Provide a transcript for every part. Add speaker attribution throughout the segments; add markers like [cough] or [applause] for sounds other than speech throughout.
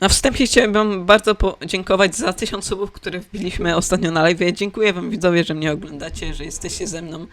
Speaker 1: Na wstępie chciałem wam bardzo podziękować za tysiąc subów, które wbiliśmy ostatnio na live. Dziękuję wam widzowie, że mnie oglądacie, że jesteście ze mną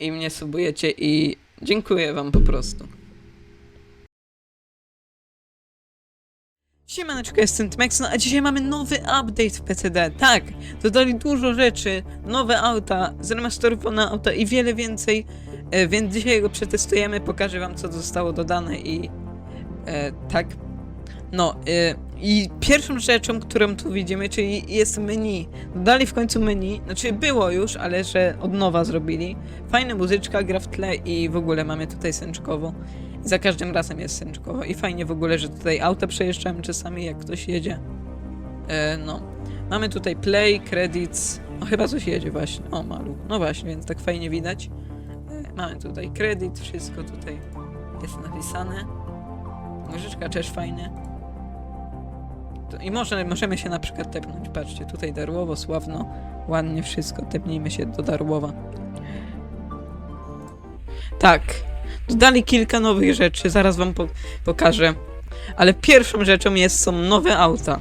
Speaker 1: i mnie subujecie i dziękuję wam po prostu. Siemaneczko, jestem Tmex, no a dzisiaj mamy nowy update w PCD. Tak, dodali dużo rzeczy, nowe auta, zremasterowane auta i wiele więcej, e, więc dzisiaj go przetestujemy, pokażę wam co zostało dodane i e, tak. No e, i pierwszą rzeczą, którą tu widzimy, czyli jest menu. Dodali w końcu menu, znaczy było już, ale że od nowa zrobili. Fajna muzyczka, gra w tle i w ogóle mamy tutaj sęczkowo. Za każdym razem jest sęczkowo i fajnie w ogóle, że tutaj auta przejeżdżają czasami jak ktoś jedzie. E, no. Mamy tutaj play, credits. O, chyba coś jedzie właśnie. O, malu. No właśnie, więc tak fajnie widać. E, mamy tutaj kredyt, wszystko tutaj jest napisane. Muzyczka też fajne. To- I może, możemy się na przykład tepnąć. Patrzcie, tutaj Darłowo, sławno, ładnie wszystko. Tepnijmy się do Darłowa. Tak. Dodali kilka nowych rzeczy, zaraz wam po pokażę. Ale pierwszą rzeczą jest, są nowe auta.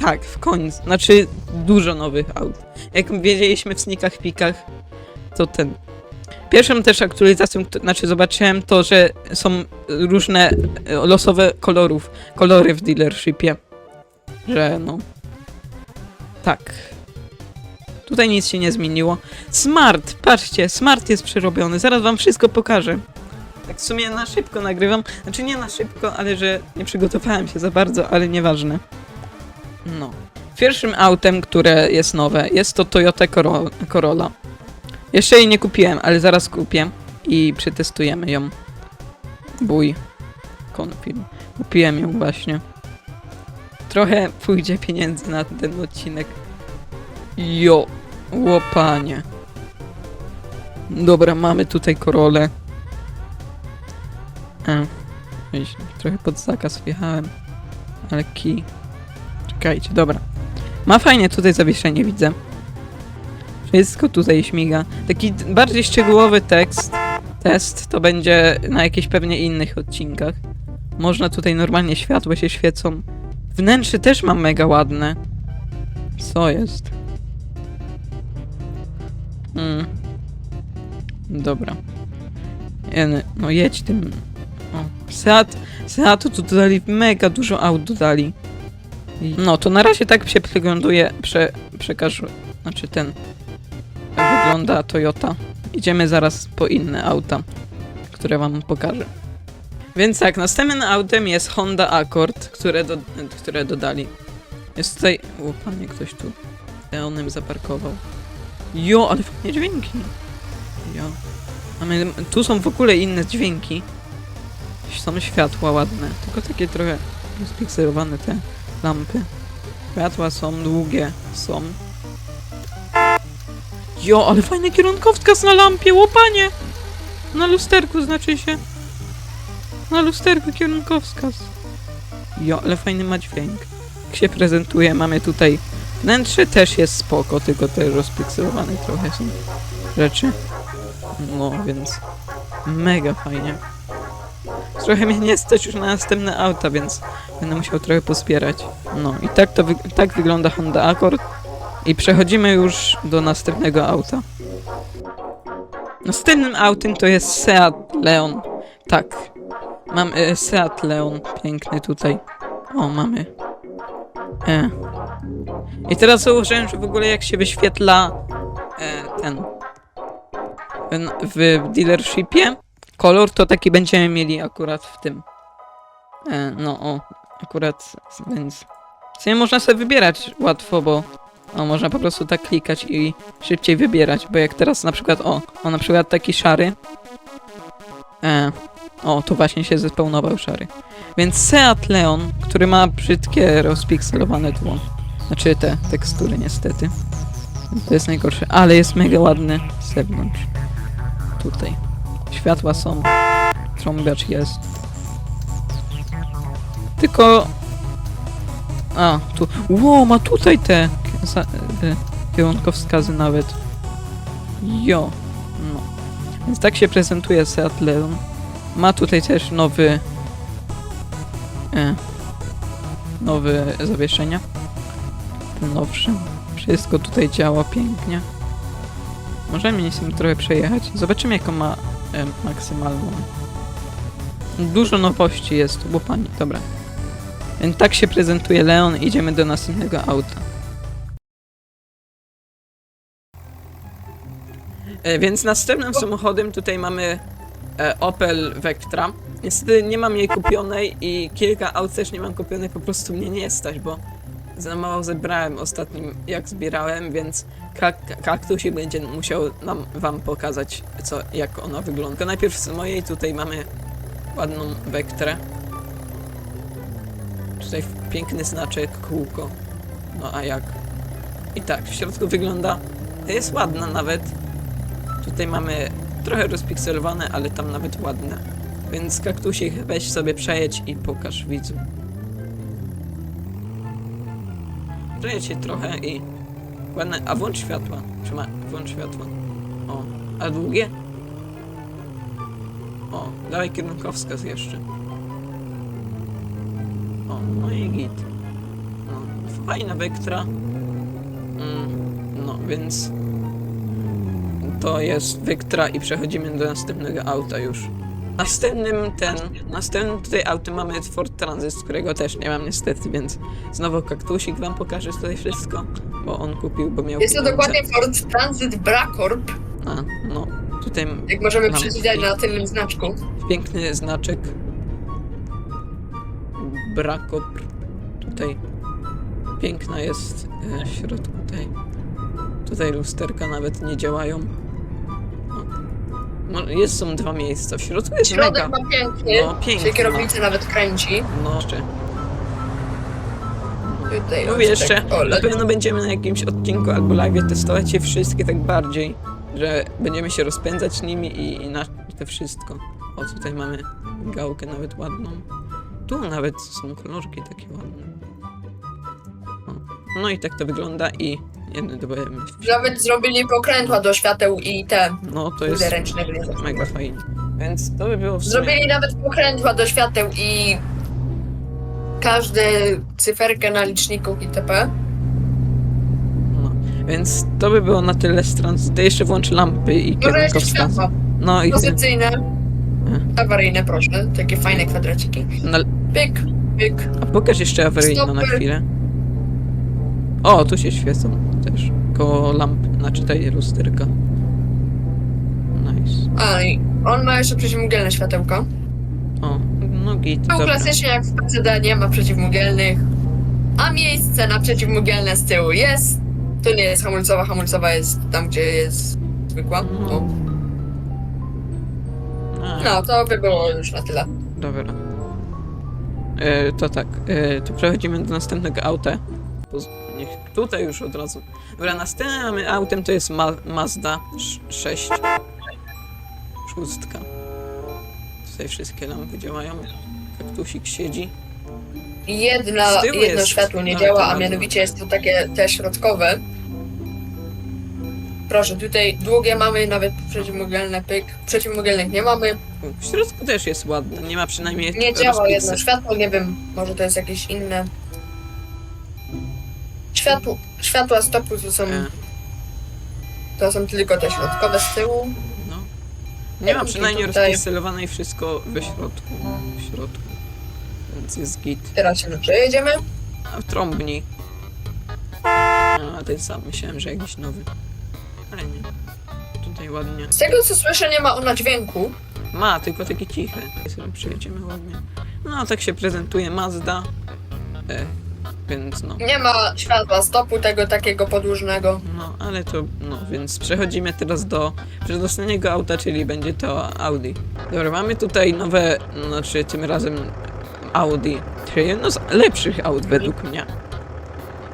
Speaker 1: Tak, w końcu. Znaczy, dużo nowych aut. Jak wiedzieliśmy w sneakach pikach, to ten. Pierwszą też aktualizacją, kto- znaczy zobaczyłem to, że są różne e, losowe kolorów, kolory w dealershipie. Że no. Tak. Tutaj nic się nie zmieniło. Smart, patrzcie, smart jest przerobiony. Zaraz wam wszystko pokażę. Tak w sumie na szybko nagrywam. Znaczy nie na szybko, ale że nie przygotowałem się za bardzo, ale nieważne. No. Pierwszym autem, które jest nowe, jest to Toyota Coro- Corolla. Jeszcze jej nie kupiłem, ale zaraz kupię i przetestujemy ją. Bój. Konfirm. Kupiłem ją właśnie. Trochę pójdzie pieniędzy na ten odcinek. Jo, łopanie. Dobra, mamy tutaj korolę. E, trochę pod zakaz wjechałem. Ale kij. Czekajcie, dobra. Ma fajnie tutaj zawieszenie, widzę. Wszystko tutaj śmiga. Taki bardziej szczegółowy tekst, test, to będzie na jakichś pewnie innych odcinkach. Można tutaj normalnie światła się świecą. Wnętrze też mam mega ładne. Co jest? Mm. Dobra. No jedź tym. Seat, Seatu tu dodali mega dużo aut dodali. No to na razie tak się przegląduje, prze, przekażę, znaczy ten, wygląda Toyota. Idziemy zaraz po inne auta, które wam pokażę. Więc tak, następnym autem jest Honda Accord, które, do, które dodali. Jest tutaj... O, panie, ktoś tu peonem zaparkował. Jo, ale fajnie dźwięki. Jo. Mamy, tu są w ogóle inne dźwięki. Są światła ładne, tylko takie trochę spikserowane te lampy. Światła są długie, są. Jo, ale fajny kierunkowskaz na lampie, łopanie! Na lusterku znaczy się. Na lusterku kierunkowskaz. Jo, ale fajny ma dźwięk. Jak się prezentuje, mamy tutaj wnętrze też jest spoko, tylko te rozpikselowane trochę są rzeczy. No, więc mega fajnie. Trochę mnie nie stać już na następne auta, więc będę musiał trochę pospierać. No i tak to wy tak wygląda Honda Accord. I przechodzimy już do następnego auta. Następnym autem to jest Seat Leon. Tak. Mam e, Seat Leon, piękny tutaj. O, mamy. E. I teraz zauważyłem, że w ogóle jak się wyświetla e, ten w, w dealershipie kolor, to taki będziemy mieli akurat w tym. E, no o, akurat, więc... W sumie można sobie wybierać łatwo, bo o, można po prostu tak klikać i szybciej wybierać, bo jak teraz na przykład, o, o na przykład taki szary. E, o, to właśnie się zespełnował szary. Więc Seat Leon, który ma brzydkie, rozpikselowane tło. Znaczy te tekstury niestety. To jest najgorsze, ale jest mega ładny z zewnątrz. Tutaj. Światła są. Trąbiacz jest. Tylko... A, tu... Ło, ma tutaj te kierunkowskazy nawet. Jo. No. Więc tak się prezentuje Seat Leon. Ma tutaj też nowy... E, nowe zawieszenia. Ten nowszy. Wszystko tutaj działa pięknie. Możemy sobie trochę przejechać. Zobaczymy jaką ma e, maksymalną. Dużo nowości jest, łopanie, dobra. Więc tak się prezentuje Leon, idziemy do następnego auta. E, więc następnym samochodem tutaj mamy Opel Vectra. Niestety nie mam jej kupionej i kilka aut też nie mam kupionych, po prostu mnie nie stać, bo za mało zebrałem ostatnim jak zbierałem, więc kak kaktusik będzie musiał nam wam pokazać co, jak ona wygląda. Najpierw z mojej tutaj mamy ładną Vectrę. Tutaj piękny znaczek, kółko. No a jak? I tak, w środku wygląda, jest ładna nawet. Tutaj mamy trochę rozpikselowane, ale tam nawet ładne. Więc kaktusik weź sobie przejedź i pokaż widzu. Przejedź się trochę i... Ładne, a włącz światła. Trzyma, włącz światła. O, a długie? O, dawaj kierunkowskaz jeszcze. O, no i git. No, fajna Vectra. Mm, no, więc... To jest Vectra i przechodzimy do następnego auta już. Następnym ten, następnym tutaj autem mamy Ford Transit, z którego też nie mam niestety, więc znowu kaktusik wam pokaże tutaj wszystko, bo on kupił, bo miał
Speaker 2: Jest to
Speaker 1: pieniądze.
Speaker 2: dokładnie Ford Transit Bracorp,
Speaker 1: A, no, tutaj
Speaker 2: jak możemy
Speaker 1: Mam
Speaker 2: przeczytać na tylnym znaczku.
Speaker 1: piękny znaczek Brakopr. Tutaj piękna jest e, w środku tej. Tutaj lusterka nawet nie działają. No, jest, są dwa miejsca. W środku jest
Speaker 2: Środek
Speaker 1: mega.
Speaker 2: ma piękny,
Speaker 1: No, piękny
Speaker 2: się kierownica nawet kręci.
Speaker 1: No, jeszcze.
Speaker 2: Tutaj
Speaker 1: Mówię jeszcze,
Speaker 2: tak, o,
Speaker 1: na pewno będziemy na jakimś odcinku albo live testować je wszystkie tak bardziej, że będziemy się rozpędzać nimi i, i na to wszystko. O, tutaj mamy gałkę nawet ładną. Tu nawet są kolorki takie ładne. O. No i tak to wygląda i jedno dodajemy.
Speaker 2: Nawet zrobili pokrętła do świateł i te
Speaker 1: No to
Speaker 2: jest ręczne gry.
Speaker 1: mega fajnie. Więc to by było w sumie...
Speaker 2: Zrobili nawet pokrętła do świateł i każdy cyferkę na liczniku itp.
Speaker 1: No. Więc to by było na tyle stron. To jeszcze włącz lampy i
Speaker 2: Może jeszcze
Speaker 1: kierunkowskaz.
Speaker 2: światła.
Speaker 1: No i
Speaker 2: Pozycyjne, awaryjne proszę, takie fajne kwadraciki.
Speaker 1: na,
Speaker 2: Pyk, pyk.
Speaker 1: A pokaż jeszcze awaryjną na
Speaker 2: Stopy.
Speaker 1: chwilę. O, tu się świecą też. Koło lamp, znaczy tej lusterka. Nice.
Speaker 2: A, i on ma jeszcze przeciwmgnielne światełko.
Speaker 1: O, no git,
Speaker 2: No
Speaker 1: dobra.
Speaker 2: klasycznie jak w PCD nie ma przeciwmgnielnych, a miejsce na przeciwmgnielne z tyłu jest. To nie jest hamulcowa, hamulcowa jest tam, gdzie jest zwykła. O.
Speaker 1: A,
Speaker 2: No, to by było już na tyle.
Speaker 1: Dobra. E, to tak, e, to przechodzimy do następnego auta. Niech tutaj już od razu. Dobra, następnym autem to jest Ma Mazda 6. Szóstka. Tutaj wszystkie lampy działają. Kaktusik siedzi. Tyłu
Speaker 2: jedno
Speaker 1: jest-
Speaker 2: światło nie działa, a mianowicie jest to takie te środkowe. Proszę, tutaj długie mamy, nawet przeciwmgnielne pyk. Przeciwmgnielnych nie mamy.
Speaker 1: W środku też jest ładne, nie ma przynajmniej
Speaker 2: Nie działa jedno światło, nie wiem, może to jest jakieś inne. Światło, światła stopu to są,
Speaker 1: E,
Speaker 2: to są tylko te środkowe z tyłu.
Speaker 1: no. Nie ma przynajmniej
Speaker 2: tutaj-
Speaker 1: i wszystko we środku. W środku. Więc jest git.
Speaker 2: Teraz się przejedziemy.
Speaker 1: A trąbni. A ten sam, myślałem, że jakiś nowy. Ale nie. Tutaj ładnie.
Speaker 2: Z tego co słyszę, nie ma ona dźwięku.
Speaker 1: Ma, tylko takie ciche. Sobie przejedziemy ładnie. No, tak się prezentuje Mazda. E, więc no.
Speaker 2: Nie ma światła stopu tego takiego podłużnego.
Speaker 1: No, ale to, no, więc przechodzimy teraz do przedostatniego auta, czyli będzie to Audi. Dobra, mamy tutaj nowe, znaczy tym razem Audi, czyli jedno z lepszych aut według mnie.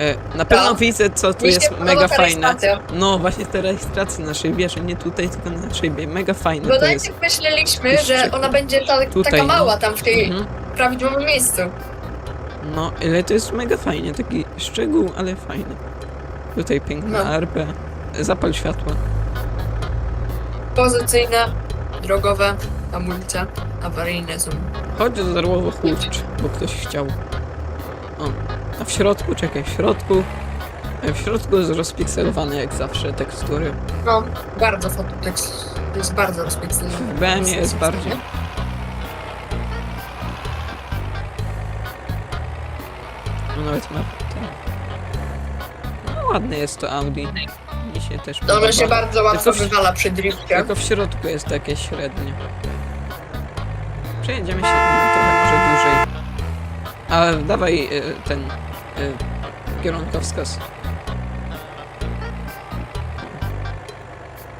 Speaker 1: E, na pewno
Speaker 2: Tak.
Speaker 1: widzę, co tu
Speaker 2: Mi się
Speaker 1: jest
Speaker 2: podoba
Speaker 1: mega
Speaker 2: ta
Speaker 1: fajne.
Speaker 2: rejestracja.
Speaker 1: No, właśnie ta rejestracja na szybie, że nie tutaj, tylko na szybie. Mega fajne
Speaker 2: Bo
Speaker 1: to jest.
Speaker 2: najpierw myśleliśmy, że ona będzie ta,
Speaker 1: Tutaj,
Speaker 2: taka
Speaker 1: no.
Speaker 2: mała tam w tej
Speaker 1: Mhm.
Speaker 2: prawidłowym miejscu.
Speaker 1: No, ale to jest mega fajnie, taki szczegół, ale fajny. Tutaj piękna
Speaker 2: No.
Speaker 1: RP. Zapal światła.
Speaker 2: Pozycyjne, drogowe, hamulce, awaryjne są.
Speaker 1: Chodź do darłowo chłódź, bo ktoś chciał. O, A w środku, czekaj, w środku... e, W środku jest rozpikselowane jak zawsze tekstury.
Speaker 2: No, bardzo fototekst. To jest bardzo rozpikselowane.
Speaker 1: W BM jest bardziej. Nawet ma. No ładne jest to Audi. Mi się też
Speaker 2: To ono się
Speaker 1: podoba.
Speaker 2: bardzo łatwo
Speaker 1: Tylko w-
Speaker 2: wywala przy drifcie.
Speaker 1: Tylko w środku jest takie średnie. Przejedziemy się trochę może dłużej. Ale dawaj y, ten y, kierunkowskaz.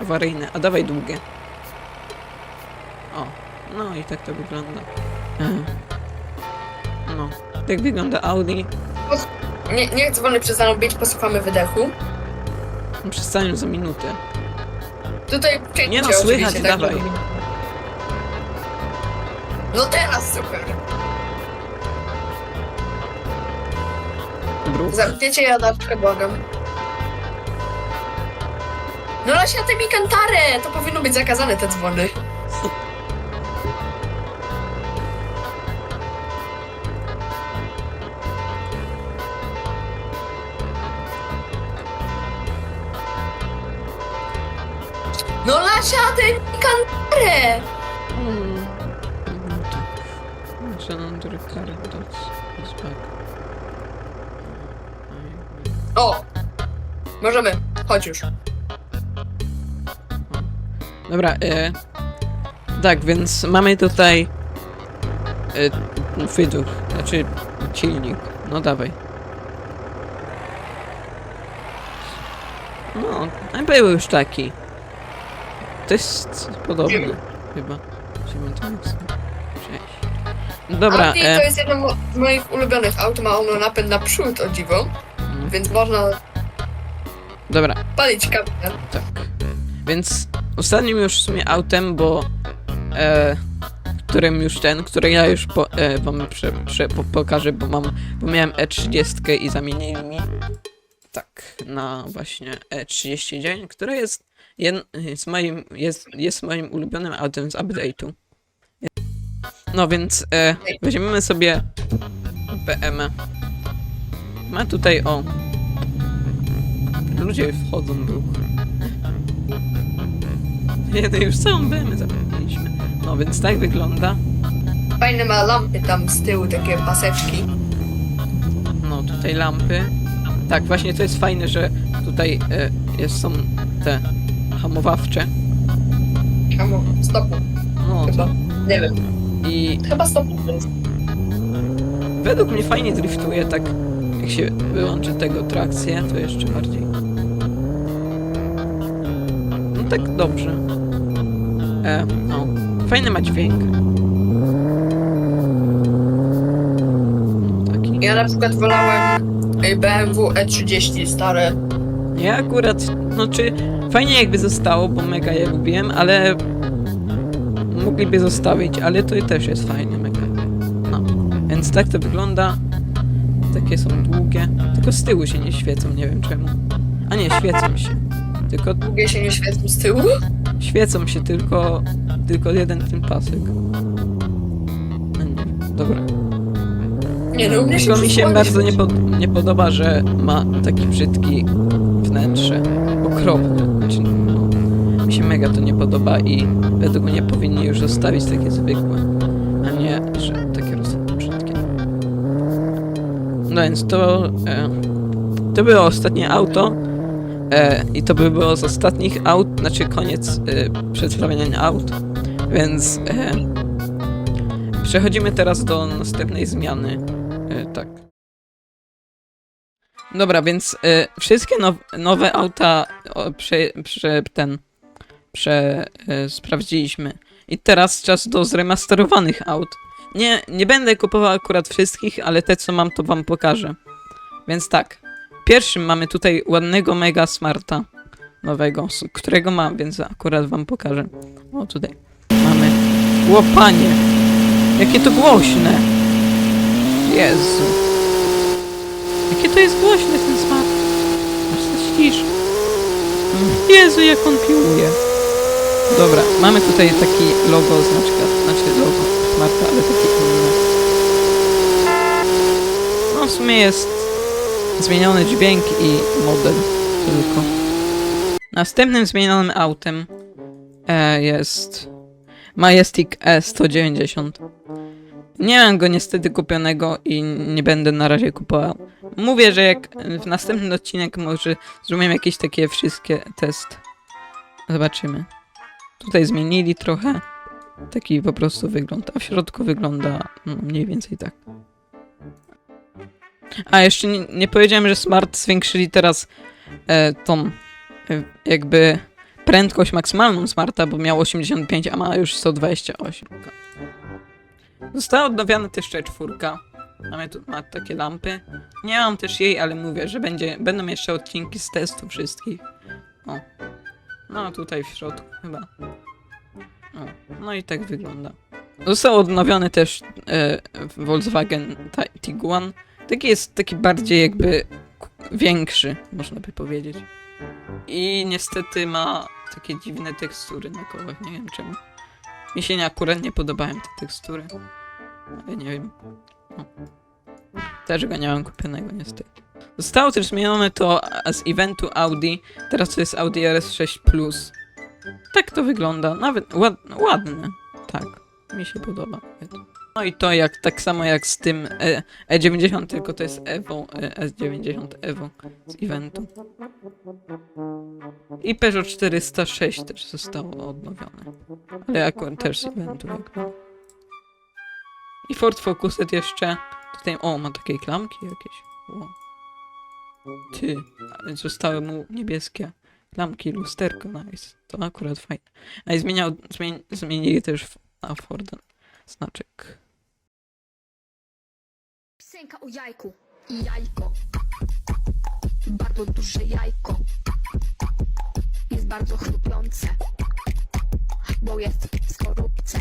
Speaker 1: Awaryjne, a dawaj długie. O, no i tak to wygląda. No, tak wygląda Audi.
Speaker 2: Nie, niech dzwony przestaną bić, posłuchamy wydechu.
Speaker 1: Przestają za minutę.
Speaker 2: Tutaj
Speaker 1: Nie no,
Speaker 2: oczywiście,
Speaker 1: słychać,
Speaker 2: tak
Speaker 1: dawaj.
Speaker 2: No teraz super.
Speaker 1: Bruk.
Speaker 2: Zamknięcie jadaczkę, błagam. No Lasia, ty mi kantarę! To powinno być zakazane, te dzwony. No Lasia, ty kantarę!
Speaker 1: Mm. Cylinder Caritas is back.
Speaker 2: O! Możemy, chodź już.
Speaker 1: Dobra, e, tak, więc mamy tutaj e, wyduch, znaczy silnik. No dawaj. No, a był już taki. To jest podobne, chyba. Dobra,
Speaker 2: Audi
Speaker 1: e,
Speaker 2: to jest jedno mo- z moich ulubionych aut, ma ono napęd na przód, o dziwo,
Speaker 1: mm,
Speaker 2: więc można
Speaker 1: dobra,
Speaker 2: palić kapitę.
Speaker 1: Tak. Więc ostatnim już w sumie autem, bo e, którym już ten, który ja już po, e, wam prze, prze, po, pokażę, bo mam, bo miałem E30 i zamienili mi tak na właśnie E39, które jest, jed, jest, moim, jest, jest moim ulubionym autem z update'u. No więc e, weźmiemy sobie PM. Ma tutaj o. Ludzie wchodzą ruch. [laughs] Jeden już całą BM zapomnieliśmy. No więc tak wygląda.
Speaker 2: Fajne ma lampy tam z tyłu, takie paseczki.
Speaker 1: No tutaj lampy. Tak, właśnie to jest fajne, że tutaj e, jest, są te hamowawcze.
Speaker 2: Hamo, stopu,
Speaker 1: No
Speaker 2: chyba. Nie wiem.
Speaker 1: i
Speaker 2: Chyba stopu to jest.
Speaker 1: według mnie fajnie driftuje, tak jak się wyłączy tego trakcję, to jeszcze bardziej. No tak dobrze. E, no. Fajny ma dźwięk. No, taki.
Speaker 2: Ja na przykład wolałem y, BMW E30 stare.
Speaker 1: Ja akurat, no czy fajnie jakby zostało, bo mega je lubiłem, ale mogliby zostawić, ale to też jest fajne mega. No, więc tak to wygląda. Takie są długie, tylko z tyłu się nie świecą, nie wiem czemu. A nie, świecą się. Tylko
Speaker 2: Długie się nie świecą z tyłu.
Speaker 1: świecą się tylko, tylko jeden ten pasek. No dobra.
Speaker 2: Nie no, mnie
Speaker 1: Tylko mi się bardzo nie, pod, nie podoba, że ma taki brzydki wnętrze. Okropne. Mi się mega to nie podoba i według mnie powinni już zostawić takie zwykłe, a nie, że takie roz... brzydkie. No więc to... E, to było ostatnie auto. E, I to by było z ostatnich aut, znaczy koniec e, przedstawiania aut. Więc e, przechodzimy teraz do następnej zmiany. E, tak. Dobra, więc e, wszystkie now, nowe auta o, prze, prze, ten prze, e, sprawdziliśmy. I teraz czas do zremasterowanych aut. Nie, nie będę kupował akurat wszystkich, ale te co mam to wam pokażę. Więc tak. Pierwszym mamy tutaj ładnego Mega Smarta nowego, którego mam, więc akurat wam pokażę. O tutaj mamy. Łopanie. Jakie to głośne. Jezu. Jakie to jest głośne ten smart. Aż się ścisz. Jezu, jak on piłuje. Dobra, mamy tutaj taki logo, znaczka, znaczy logo smarta, ale taki inny. No w sumie jest zmieniony dźwięk i model tylko. Następnym zmienionym autem e, jest Majestic E190. Nie mam go niestety kupionego i nie będę na razie kupował. Mówię, że jak w następnym odcinek może zrobimy jakieś takie wszystkie test. Zobaczymy. Tutaj zmienili trochę. Taki po prostu wygląd. A w środku wygląda no, mniej więcej tak. A jeszcze nie, nie powiedziałem, że Smart zwiększyli teraz e, tą e, jakby prędkość maksymalną Smarta, bo miał 85, a ma już 128. Została odnowiona też czwórka. Mamy tu ma takie lampy. Nie mam też jej, ale mówię, że będzie, będą jeszcze odcinki z testu wszystkich. O. No tutaj w środku chyba. O. No i tak wygląda. Został odnowiony też e, Volkswagen Ti- Tiguan. Taki jest taki bardziej jakby większy, można by powiedzieć. I niestety ma takie dziwne tekstury na kołach, nie wiem czemu. Mi się nie akurat nie podobają te tekstury. Ale nie wiem. No. Też go nie mam kupionego niestety. Zostało też zmienione to z eventu Audi. Teraz to jest Audi RS6 Plus. Tak to wygląda. Nawet ład, ładne. Tak. Mi się podoba. No i to jak tak samo jak z tym e, E90, tylko to jest Evo, e, S90 Evo z eventu. I Peugeot 406 też zostało odnowione. Ale akurat też z eventu jakby. I Ford Focuset jeszcze. Tutaj, o, ma takie klamki jakieś. Ty, ale zostały mu niebieskie klamki, lusterko, nice. To akurat fajne. A i zmieniał, zmieni, zmienili też na Forden znaczek.
Speaker 3: Piosenka o jajku i jajko. Bardzo duże jajko. Jest bardzo chrupiące, bo jest w skorupce.